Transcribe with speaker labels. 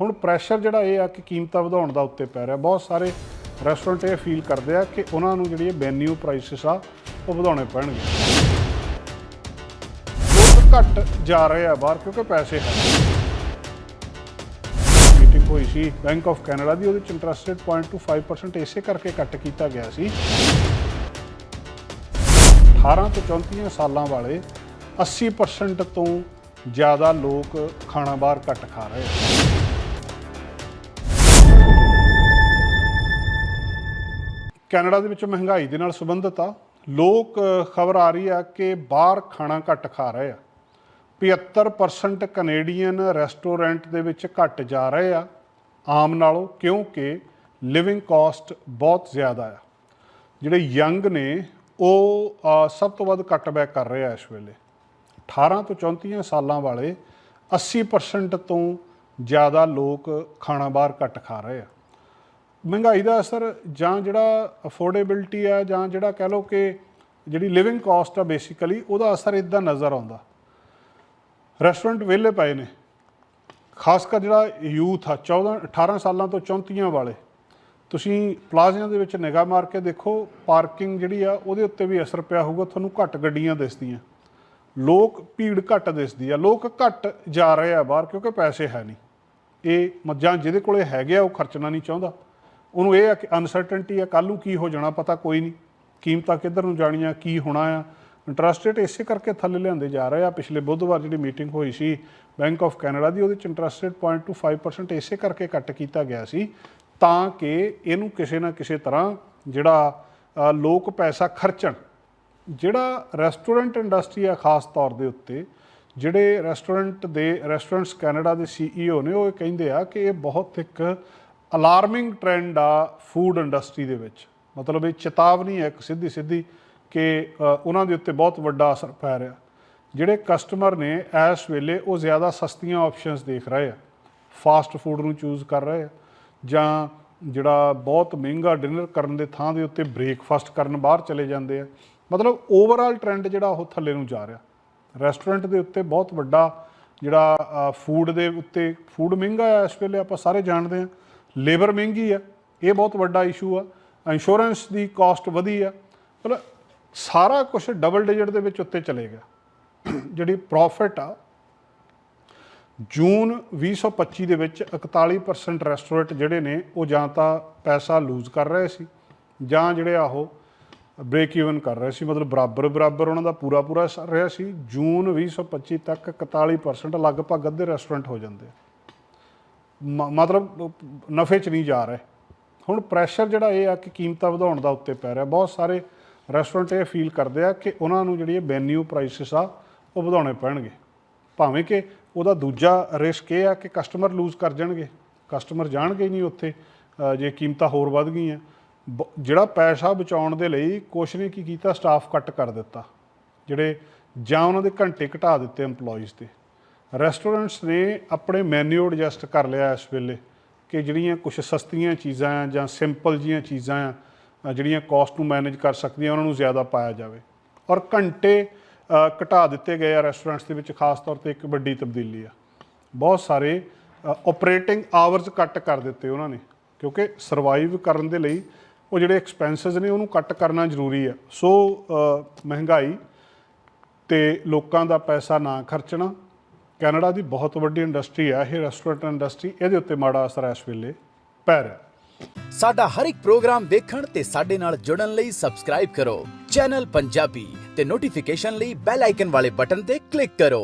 Speaker 1: ਹੁਣ ਪ੍ਰੈਸ਼ਰ ਜਿਹੜਾ ਇਹ ਆ ਕਿ ਕੀਮਤਾਂ ਵਧਾਉਣ ਦਾ ਉੱਤੇ ਪੈ ਰਿਹਾ। ਬਹੁਤ ਸਾਰੇ ਰੈਸਟੋਰੈਂਟ ਇਹ ਫੀਲ ਕਰਦੇ ਆ ਕਿ ਉਹਨਾਂ ਨੂੰ ਜਿਹੜੀ ਵੈਨਿਊ ਪ੍ਰਾਈਸਿਸ ਆ, ਉਹ ਵਧਾਉਣੇ ਪੈਣਗੇ। ਲੋਕ ਘੱਟ ਜਾ ਰਹੇ ਆ ਬਾਹਰ ਕਿਉਂਕਿ ਪੈਸੇ ਹੈ ਮੀਟਿੰਗ ਹੋਈ ਸੀ ਬੈਂਕ ਆਫ ਕੈਨੇਡਾ ਦੀ, ਉਹਦੇ ਚ ਇੰਟਰਸਟ ਰੇਟ 0.25% ਇਸੇ ਕਰਕੇ ਕੱਟ ਕੀਤਾ ਗਿਆ ਸੀ। 18 ਤੋਂ 34 ਸਾਲਾਂ ਵਾਲੇ 80% ਤੋਂ ਜ਼ਿਆਦਾ ਲੋਕ ਖਾਣਾ ਬਾਹਰ ਘੱਟ ਖਾ ਰਹੇ ਆ। ਕੈਨੇਡਾ ਦੇ ਵਿੱਚ ਮਹਿੰਗਾਈ ਦੇ ਨਾਲ ਸੰਬੰਧਿਤ ਆ। ਲੋਕ ਖਬਰ ਆ ਰਹੀ ਆ ਕਿ ਬਾਹਰ ਖਾਣਾ ਘੱਟ ਖਾ ਰਹੇ ਆ। 75% ਕੈਨੇਡੀਅਨ ਰੈਸਟੋਰੈਂਟ ਦੇ ਵਿੱਚ ਘੱਟ ਜਾ ਰਹੇ ਆ। ਆਮ ਨਾਲੋਂ, ਕਿਉਂਕਿ ਲਿਵਿੰਗ ਕਾਸਟ ਬਹੁਤ ਜ਼ਿਆਦਾ ਆ। ਜਿਹੜੇ ਯੰਗ ਨੇ, ਉਹ ਸਭ ਤੋਂ ਵੱਧ ਕੱਟਬੈਕ ਕਰ ਰਹੇ ਆ ਇਸ ਵੇਲੇ। 18 ਤੋਂ 34 ਸਾਲਾਂ ਵਾਲੇ 80% ਤੋਂ ਜ਼ਿਆਦਾ ਲੋਕ ਖਾਣਾ ਬਾਹਰ ਘੱਟ ਖਾ ਰਹੇ ਆ। ਮਹਿੰਗਾਈ ਦਾ ਅਸਰ ਜਾਂ ਜਿਹੜਾ ਅਫੋਰਡੇਬਿਲਟੀ ਆ ਜਾਂ ਜਿਹੜਾ ਕਹਿ ਲਓ ਕਿ ਜਿਹੜੀ ਲਿਵਿੰਗ ਕਾਸਟ ਆ ਬੇਸਿਕਲੀ ਉਹਦਾ ਅਸਰ ਇਦਾਂ ਨਜ਼ਰ ਆਉਂਦਾ। ਰੈਸਟੋਰੈਂਟ ਵਿਹਲੇ ਪਏ ਨੇ। ਖਾਸ ਕਰ ਜਿਹੜਾ ਯੂਥ ਆ 14 18 ਸਾਲਾਂ ਤੋਂ 34 ਵਾਲੇ, ਤੁਸੀਂ ਪਲਾਜ਼ਿਆਂ ਦੇ ਵਿੱਚ ਨਿਗਾਹ ਮਾਰ ਕੇ ਦੇਖੋ ਪਾਰਕਿੰਗ ਜਿਹੜੀ ਆ ਉਹਦੇ ਉੱਤੇ ਵੀ ਅਸਰ ਪਿਆ ਹੋਊਗਾ, ਤੁਹਾਨੂੰ ਘੱਟ ਗੱਡੀਆਂ ਦਿਸਦੀਆਂ। ਲੋਕ ਭੀੜ ਘੱਟ ਦਿਸਦੀ ਆ। ਲੋਕ ਘੱਟ ਜਾ ਰਹੇ ਆ ਬਾਹਰ ਕਿਉਂਕਿ ਪੈਸੇ ਹੈ ਨਹੀਂ। ਇਹ ਮੱਝਾਂ ਜਿਹਦੇ ਕੋਲੇ ਹੈਗੇ ਆ, ਉਹ ਖਰਚਣਾ ਨਹੀਂ ਚਾਹੁੰਦਾ। ਉਹਨੂੰ ਇਹ ਆ ਕਿ ਅਨਸਰਟਨਟੀ ਆ ਕੱਲ ਨੂੰ ਕੀ ਹੋ ਜਾਣਾ ਪਤਾ ਕੋਈ ਨਹੀਂ। ਕੀਮਤਾਂ ਕਿੱਧਰ ਨੂੰ ਜਾਣੀਆਂ, ਕੀ ਹੋਣਾ ਆ। ਇੰਟਰਸਟ ਰੇਟ ਇਸੇ ਕਰਕੇ ਥੱਲੇ ਲਿਆਂਦੇ ਜਾ ਰਹੇ ਆ। ਪਿਛਲੇ ਬੁੱਧਵਾਰ ਜਿਹੜੀ ਮੀਟਿੰਗ ਹੋਈ ਸੀ ਬੈਂਕ ਆਫ ਕੈਨੇਡਾ ਦੀ, ਉਹਦੇ ਚ ਇੰਟਰਸਟ ਰੇਟ 0.25% ਇਸੇ ਕਰਕੇ ਕੱਟ ਕੀਤਾ ਗਿਆ ਸੀ, ਤਾਂ ਕਿ ਇਹਨੂੰ ਕਿਸੇ ਨਾ ਕਿਸੇ ਤਰ੍ਹਾਂ ਜਿਹੜਾ ਲੋਕ ਪੈਸਾ ਖਰਚਣ। ਜਿਹੜਾ ਰੈਸਟੋਰੈਂਟ ਇੰਡਸਟਰੀ ਆ, ਖਾਸ ਤੌਰ ਦੇ ਉੱਤੇ, ਜਿਹੜੇ ਰੈਸਟੋਰੈਂਟ ਦੇ ਰੈਸਟੋਰੈਂਟਸ ਕੈਨੇਡਾ ਦੇ ਸੀਈਓ ਨੇ, ਉਹ ਇਹ ਕਹਿੰਦੇ ਆ ਕਿ ਇਹ ਬਹੁਤ ਇੱਕ ਅਲਾਰਮਿੰਗ ਟ੍ਰੈਂਡ ਆ ਫੂਡ ਇੰਡਸਟਰੀ ਦੇ ਵਿੱਚ। ਮਤਲਬ ਇਹ ਚੇਤਾਵਨੀ ਹੈ ਇੱਕ ਸਿੱਧੀ ਸਿੱਧੀ ਕਿ ਉਹਨਾਂ ਦੇ ਉੱਤੇ ਬਹੁਤ ਵੱਡਾ ਅਸਰ ਪੈ ਰਿਹਾ। ਜਿਹੜੇ ਕਸਟਮਰ ਨੇ ਇਸ ਵੇਲੇ ਉਹ ਜ਼ਿਆਦਾ ਸਸਤੀਆਂ ਆਪਸ਼ਨਸ ਦੇਖ ਰਹੇ ਆ। ਫਾਸਟ ਫੂਡ ਨੂੰ ਚੂਜ਼ ਕਰ ਰਹੇ ਆ ਜਾਂ ਜਿਹੜਾ ਬਹੁਤ ਮਹਿੰਗਾ ਡਿਨਰ ਕਰਨ ਦੇ ਥਾਂ ਦੇ ਉੱਤੇ ਬ੍ਰੇਕਫਾਸਟ ਕਰਨ ਬਾਹਰ ਚਲੇ ਜਾਂਦੇ ਆ। ਮਤਲਬ ਓਵਰਆਲ ਟ੍ਰੈਂਡ ਜਿਹੜਾ ਉਹ ਥੱਲੇ ਨੂੰ ਜਾ ਰਿਹਾ। ਰੈਸਟੋਰੈਂਟ ਦੇ ਉੱਤੇ ਬਹੁਤ ਵੱਡਾ ਜਿਹੜਾ ਫੂਡ ਦੇ ਉੱਤੇ ਫੂਡ ਮਹਿੰਗਾ ਆ, ਇਸ ਵੇਲੇ ਆਪਾਂ ਸਾਰੇ ਜਾਣਦੇ ਆ। ਲੇਬਰ ਮਹਿੰਗੀ ਆ, ਇਹ ਬਹੁਤ ਵੱਡਾ ਇਸ਼ੂ ਆ ਇੰਸ਼ੋਰੈਂਸ ਦੀ ਕਾਸਟ ਵਧੀ ਆ, ਮਤਲਬ ਸਾਰਾ ਕੁਝ ਡਬਲ ਡਿਜਿਟ ਦੇ ਵਿੱਚ ਉੱਤੇ ਚਲੇ ਗਿਆ। ਜਿਹੜੀ ਪ੍ਰੋਫਿਟ ਆ, ਜੂਨ 2025 ਦੇ ਵਿੱਚ 41% ਰੈਸਟੋਰੈਂਟ ਜਿਹੜੇ ਨੇ, ਉਹ ਜਾਂ ਤਾਂ ਪੈਸਾ ਲੂਜ਼ ਕਰ ਰਹੇ ਸੀ, ਜਾਂ ਜਿਹੜੇ ਆ ਉਹ ਬ੍ਰੇਕ ਈਵਨ ਕਰ ਰਹੇ ਸੀ, ਮਤਲਬ ਬਰਾਬਰ ਬਰਾਬਰ ਉਹਨਾਂ ਦਾ ਪੂਰਾ ਪੂਰਾ ਸਰ ਰਿਹਾ ਸੀ, ਜੂਨ 2025 ਤੱਕ 41% ਲਗਭਗ ਅੱਧੇ ਰੈਸਟੋਰੈਂਟ ਹੋ ਜਾਂਦੇ ਆ। ਮਤਲਬ ਨਫੇ 'ਚ ਨਹੀਂ ਜਾ ਰਹੇ। ਹੁਣ ਪ੍ਰੈਸ਼ਰ ਜਿਹੜਾ ਇਹ ਆ ਕਿ ਕੀਮਤਾਂ ਵਧਾਉਣ ਦਾ ਉੱਤੇ ਪੈ ਰਿਹਾ। ਬਹੁਤ ਸਾਰੇ ਰੈਸਟੋਰੈਂਟ ਇਹ ਫੀਲ ਕਰਦੇ ਆ ਕਿ ਉਹਨਾਂ ਨੂੰ ਜਿਹੜੀ ਇਹ ਮੈਨੂ ਪ੍ਰਾਈਸਿਸ ਆ, ਉਹ ਵਧਾਉਣੇ ਪੈਣਗੇ। ਭਾਵੇਂ ਕਿ ਉਹਦਾ ਦੂਜਾ ਰਿਸਕ ਇਹ ਆ ਕਿ ਕਸਟਮਰ ਲੂਜ਼ ਕਰ ਜਾਣਗੇ। ਕਸਟਮਰ ਜਾਣਗੇ ਨਹੀਂ ਉੱਥੇ ਜੇ ਕੀਮਤਾਂ ਹੋਰ ਵੱਧ ਗਈਆਂ। ਬ- ਜਿਹੜਾ ਪੈਸਾ ਬਚਾਉਣ ਦੇ ਲਈ ਕੁਛ ਨੇ ਕੀ ਕੀਤਾ ਸਟਾਫ ਕੱਟ ਕਰ ਦਿੱਤਾ। ਜਿਹੜੇ ਜਾਂ ਉਹਨਾਂ ਦੇ ਘੰਟੇ ਘਟਾ ਦਿੱਤੇ EMPLOYEES ਦੇ ਰੈਸਟੋਰੈਂਟਸ ਨੇ ਆਪਣੇ ਮੈਨੂ ਐਡਜਸਟ ਕਰ ਲਿਆ ਇਸ ਵੇਲੇ ਕਿ ਜਿਹੜੀਆਂ ਕੁਝ ਸਸਤੀਆਂ ਚੀਜ਼ਾਂ ਆ ਜਾਂ ਸਿੰਪਲ ਜੀਆਂ ਚੀਜ਼ਾਂ ਆ ਜਿਹੜੀਆਂ ਕਾਸਟ ਨੂੰ ਮੈਨੇਜ ਕਰ ਸਕਦੀਆਂ, ਉਹਨਾਂ ਨੂੰ ਜ਼ਿਆਦਾ ਪਾਇਆ ਜਾਵੇ। ਔਰ ਘੰਟੇ ਘਟਾ ਦਿੱਤੇ ਗਏ ਆ ਰੈਸਟੋਰੈਂਟਸ ਦੇ ਵਿੱਚ, ਖਾਸ ਤੌਰ ਤੇ ਇੱਕ ਵੱਡੀ ਤਬਦੀਲੀ ਆ। ਬਹੁਤ ਸਾਰੇ ਆਪਰੇਟਿੰਗ ਆਵਰਸ ਕੱਟ ਕਰ ਦਿੱਤੇ ਉਹਨਾਂ ਨੇ, ਕਿਉਂਕਿ ਸਰਵਾਈਵ ਕਰਨ ਦੇ ਲਈ ਉਹ ਜਿਹੜੇ ਐਕਸਪੈਂਸਸ ਨੇ, ਉਹਨੂੰ ਕੱਟ ਕਰਨਾ ਜ਼ਰੂਰੀ ਆ। ਸੋ ਮਹਿੰਗਾਈ ਤੇ ਲੋਕਾਂ ਦਾ ਪੈਸਾ ਨਾ ਖਰਚਣਾ ਕੈਨੇਡਾ ਦੀ ਬਹੁਤ ਵੱਡੀ ਇੰਡਸਟਰੀ ਹੈ, ਇਹ ਰੈਸਟੋਰੈਂਟ ਇੰਡਸਟਰੀ ਇਹਦੇ ਉੱਤੇ ਮਾੜਾ ਅਸਰ ਇਸ ਵੇਲੇ ਪੈ ਰਿਹਾ
Speaker 2: ਸਾਡਾ ਹਰ ਇੱਕ ਪ੍ਰੋਗਰਾਮ ਦੇਖਣ ਤੇ ਸਾਡੇ ਨਾਲ ਜੁੜਨ ਲਈ ਸਬਸਕ੍ਰਾਈਬ ਕਰੋ। ਚੈਨਲ ਪੰਜਾਬੀ ਤੇ ਨੋਟੀਫਿਕੇਸ਼ਨ ਲਈ ਬੈਲ ਆਈਕਨ ਵਾਲੇ ਬਟਨ ਤੇ ਕਲਿੱਕ ਕਰੋ।